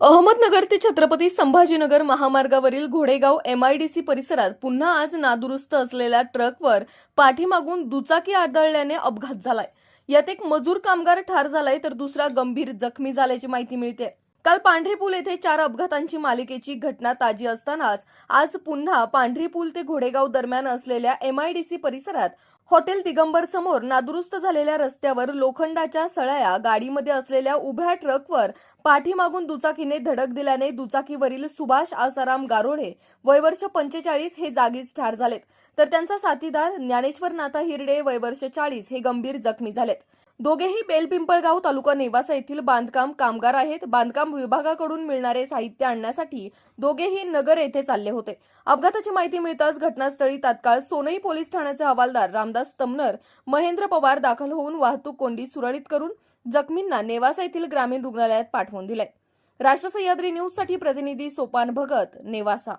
अहमदनगर ते छत्रपती संभाजीनगर महामार्गावरील घोडेगाव एमआयडीसी परिसरात पुन्हा आज नादुरुस्त असलेल्या ट्रकवर पाठीमागून दुचाकी आदळल्याने अपघात झालाय. यात एक मजूर कामगार ठार झालाय तर दुसरा गंभीर जखमी झाल्याची माहिती मिळते काल पांढरी पूल येथे चार अपघातांची मालिकेची घटना ताजी असतानाच आज पुन्हा पांढरी पूल ते घोडेगाव दरम्यान असलेल्या एमआयडीसी परिसरात हॉटेल दिगंबर समोर नादुरुस्त झालेल्या रस्त्यावर लोखंडाच्या सळया गाडीमध्ये असलेल्या उभ्या ट्रकवर पाठीमागून दुचाकीने धडक दिल्याने दुचाकीवरील सुभाष आसाराम गारोडे वयवर्ष पंचेचाळीस हे जागीच ठार झालेत. तर त्यांचा साथीदार ज्ञानेश्वर नाथा हिरडे वयवर्ष चाळीस हे गंभीर जखमी झालेत. दोघेही बेलपिंपळगाव तालुका नेवासा येथील बांधकाम कामगार आहेत. बांधकाम विभागाकडून मिळणारे साहित्य आणण्यासाठी दोघेही नगर येथे चालले होते. अपघाताची माहिती मिळताच घटनास्थळी तात्काळ सोनई पोलीस ठाण्याचे हवालदार रामदास तमनर महेंद्र पवार दाखल होऊन वाहतूक कोंडी सुरळीत करून जखमींना नेवासा येथील ग्रामीण रुग्णालयात पाठवून दिले. राष्ट्र सह्याद्री न्यूजसाठी प्रतिनिधी सोपान भगत नेवासा.